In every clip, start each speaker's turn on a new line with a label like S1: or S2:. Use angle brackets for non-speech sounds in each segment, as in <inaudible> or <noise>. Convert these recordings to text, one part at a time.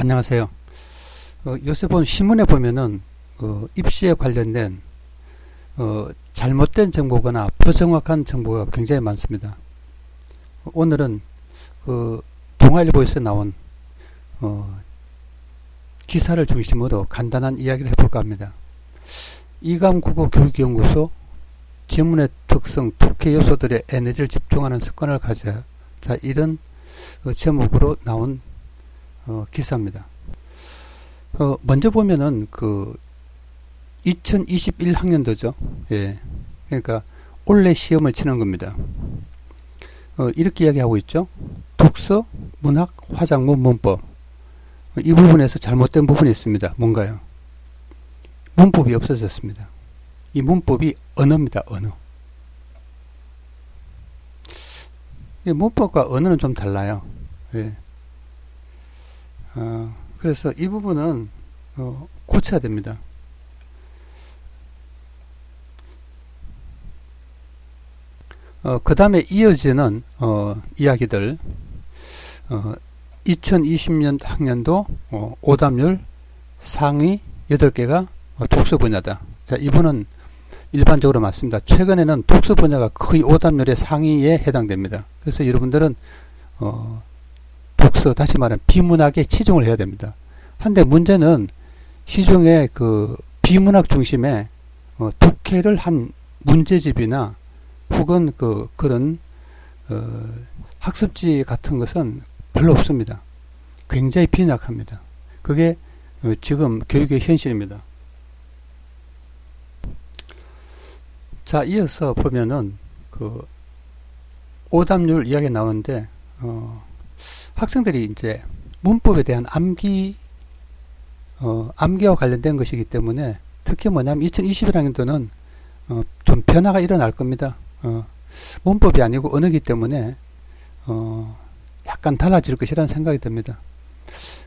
S1: 안녕하세요. 어, 요새 본 신문에 보면은 어, 입시에 관련된 어, 잘못된 정보거나 부정확한 정보가 굉장히 많습니다. 오늘은 그 동아일보에서 나온 어, 기사를 중심으로 간단한 이야기를 해볼까 합니다. 이감국어 교육연구소 지문의 특성, 독해 요소들의 에너지를 집중하는 습관을 가져 자 이런 어, 제목으로 나온 어, 기사입니다. 어, 먼저 보면은 그 2021학년도죠. 예. 그러니까 올해 시험을 치는 겁니다. 어, 이렇게 이야기하고 있죠. 독서, 문학, 화작문, 문법. 이 부분에서 잘못된 부분이 있습니다. 뭔가요? 문법이 없어졌습니다. 이 문법이 언어입니다. 언어. 이 문법과 언어는 좀 달라요. 예. 어, 그래서 이 부분은 어, 고쳐야 됩니다. 어, 그 다음에 이어지는 어, 이야기들 어, 2020년 학년도 어, 오답률 상위 8개가 어, 독서 분야다. 자, 이분은 일반적으로 맞습니다. 최근에는 독서 분야가 거의 오답률의 상위에 해당됩니다. 그래서 여러분들은 어, 독서 다시 말하면 비문학에 치중을 해야 됩니다. 한데 문제는 시중에 그 비문학 중심의 어, 독해를 한 문제집이나 혹은 그 그런 어, 학습지 같은 것은 별로 없습니다. 굉장히 빈약합니다. 그게 어, 지금 교육의 현실입니다. 자, 이어서 보면은 그 오답률 이야기 나오는데 어, 학생들이 이제 문법에 대한 암기 어, 암기와 관련된 것이기 때문에 특히 뭐냐면 2021학년도는 어, 좀 변화가 일어날 겁니다. 어, 문법이 아니고 언어기 때문에 어, 약간 달라질 것이라는 생각이 듭니다.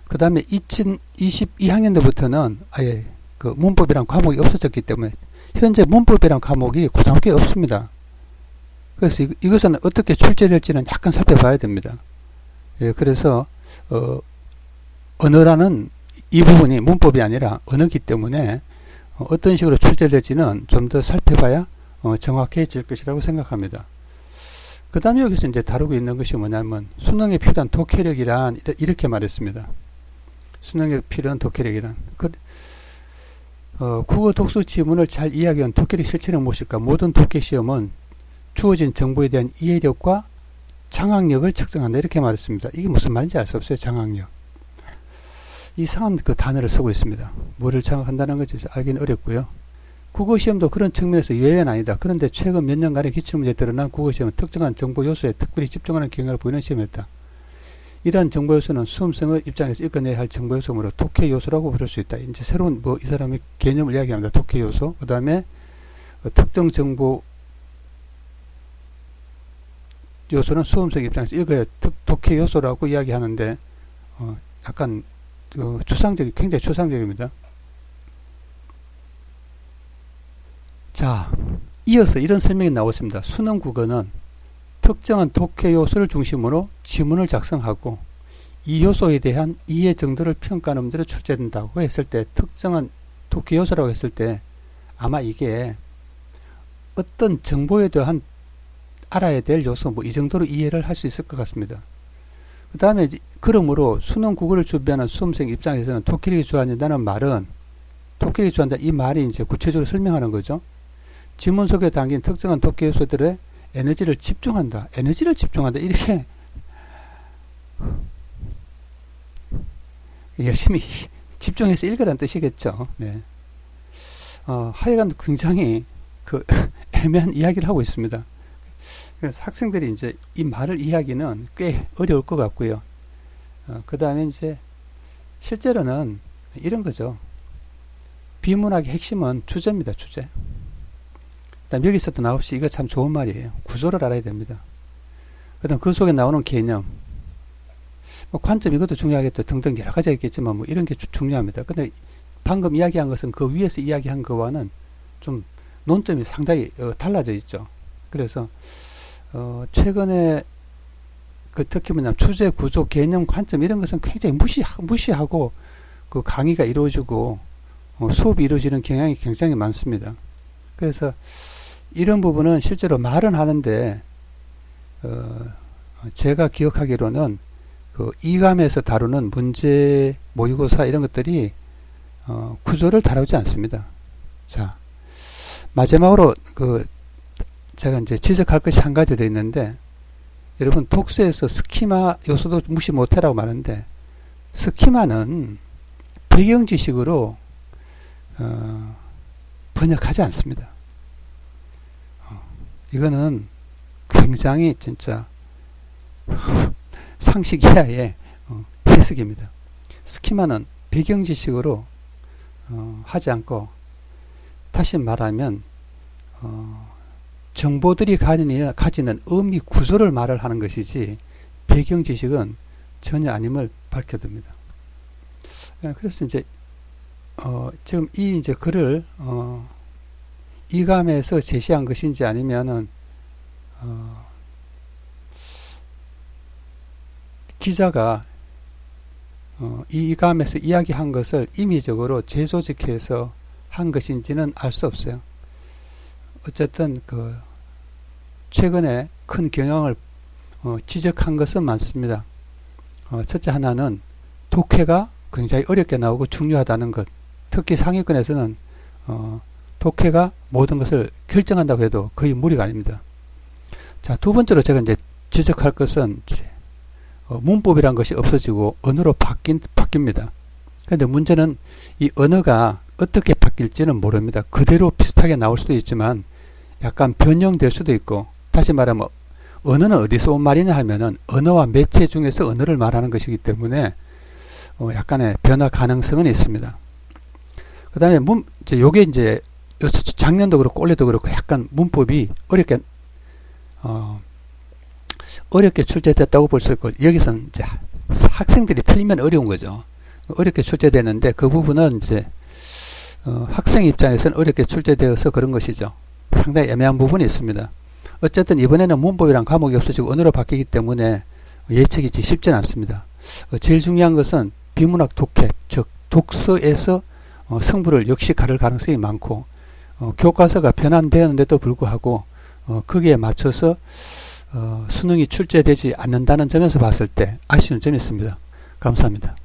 S1: 그 다음에 2022학년도부터는 아예 그 문법이란 과목이 없어졌기 때문에 현재 문법이란 과목이 고등학교에 없습니다. 그래서 이, 것은 어떻게 출제될지는 약간 살펴봐야 됩니다. 예, 그래서 어, 언어라는 이 부분이 문법이 아니라 언어기 때문에 어, 어떤 식으로 출제될지는 좀 더 살펴봐야 어, 정확해질 것이라고 생각합니다. 그 다음에 여기서 이제 다루고 있는 것이 뭐냐면 수능에 필요한 독해력이란 이렇게 말했습니다. 수능에 필요한 독해력이란 그, 어, 국어 독서 지문을 잘 이해하기 위한 독해력 실체는 무엇일까? 모든 독해 시험은 주어진 정보에 대한 이해력과 장악력을 측정한다 이렇게 말했습니다. 이게 무슨 말인지 알 수 없어요. 장악력. 이상한 그 단어를 쓰고 있습니다. 뭐를 장악한다는 것이 알기는 어렵고요. 국어시험도 그런 측면에서 예외는 아니다. 그런데 최근 몇 년간의 기출문제에 드러난 국어시험은 특정한 정보 요소에 특별히 집중하는 경향을 보이는 시험이었다. 이러한 정보 요소는 수험생의 입장에서 읽어내야 할 정보 요소므로 독해 요소라고 부를 수 있다. 이제 새로운 뭐 이 사람이 개념을 이야기합니다. 독해 요소. 그 다음에 특정 정보 요소는 수험생 입장에서 읽어야 특, 독해 요소라고 이야기하는데 어, 약간 어, 추상적 굉장히 추상적입니다. 자, 이어서 이런 설명이 나오습니다. 수능 국어는 특정한 독해 요소를 중심으로 지문을 작성하고 이 요소에 대한 이해 정도를 평가하는 문제로 출제된다고 했을 때 특정한 독해 요소라고 했을 때 아마 이게 어떤 정보에 대한 알아야 될 요소 뭐 이 정도로 이해를 할 수 있을 것 같습니다. 그 다음에 그러므로 수능 국어를 준비하는 수험생 입장에서는 독해력이 좋아진다는 말은 독해력이 좋아한다 이 말이 이제 구체적으로 설명하는 거죠. 지문 속에 담긴 특정한 독해 요소들의 에너지를 집중한다. 에너지를 집중한다. 이렇게 <laughs> 열심히 집중해서 읽으라는 뜻이겠죠. 네. 어, 하여간 굉장히 그 <laughs> 애매한 이야기를 하고 있습니다. 그래서 학생들이 이제 이 말을 이해하기는 꽤 어려울 것 같고요. 어, 그 다음에 이제 실제로는 이런 거죠. 비문학의 핵심은 주제입니다. 주제. 다음 여기서도 나옵시 이거 참 좋은 말이에요. 구조를 알아야 됩니다. 그 다음 그 속에 나오는 개념. 뭐 관점 이것도 중요하겠죠. 등등 여러 가지가 있겠지만 뭐 이런 게 주, 중요합니다. 근데 방금 이야기한 것은 그 위에서 이야기한 거와는 좀 논점이 상당히 어, 달라져 있죠. 그래서 어, 최근에 그 특히 뭐냐 주제 구조 개념 관점 이런 것은 굉장히 무시 무시하고 그 강의가 이루어지고 어, 수업이 이루어지는 경향이 굉장히 많습니다. 그래서 이런 부분은 실제로 말은 하는데 어, 제가 기억하기로는 그 이감에서 다루는 문제 모의고사 이런 것들이 어, 구조를 다루지 않습니다. 자 마지막으로 그 제가 이제 지적할 것이 한 가지 더 있는데 여러분 독서에서 스키마 요소도 무시 못해라고 말하는데 스키마는 배경 지식으로 어, 번역하지 않습니다. 어, 이거는 굉장히 진짜 <laughs> 상식 이하의 어, 해석입니다. 스키마는 배경 지식으로 어, 하지 않고 다시 말하면 어, 정보들이 가지는, 가지는 의미 구조를 말을 하는 것이지 배경 지식은 전혀 아님을 밝혀둡니다. 예, 그래서 이제 어, 지금 이 이제 글을 어, 이감에서 제시한 것인지 아니면은 어, 기자가 어, 이 이감에서 이야기한 것을 임의적으로 재조직해서 한 것인지는 알 수 없어요. 어쨌든 그 최근에 큰 경향을 어, 지적한 것은 많습니다. 어, 첫째 하나는 독해가 굉장히 어렵게 나오고 중요하다는 것. 특히 상위권에서는 어, 독해가 모든 것을 결정한다고 해도 거의 무리가 아닙니다. 자, 두 번째로 제가 이제 지적할 것은 어, 문법이란 것이 없어지고 언어로 바뀐, 바뀝니다. 그런데 문제는 이 언어가 어떻게 바뀔지는 모릅니다. 그대로 비슷하게 나올 수도 있지만 약간 변형될 수도 있고 다시 말하면 언어는 어디서 온 말이냐 하면은 언어와 매체 중에서 언어를 말하는 것이기 때문에 어, 약간의 변화 가능성은 있습니다. 그 다음에 문, 이제 요게 이제 작년도 그렇고 올해도 그렇고 약간 문법이 어렵게 어, 어렵게 출제됐다고 볼 수 있고 여기서는 이제 학생들이 틀리면 어려운 거죠. 어렵게 출제되는데 그 부분은 이제 어, 학생 입장에서는 어렵게 출제되어서 그런 것이죠. 상당히 애매한 부분이 있습니다. 어쨌든 이번에는 문법이란 과목이 없어지고 언어로 바뀌기 때문에 예측이 쉽지는 않습니다. 어, 제일 중요한 것은 비문학 독해, 즉 독서에서 어, 성부를 역시 가를 가능성이 많고 어, 교과서가 변환되었는데도 불구하고 어, 거기에 맞춰서 어, 수능이 출제되지 않는다는 점에서 봤을 때 아쉬운 점이 있습니다. 감사합니다.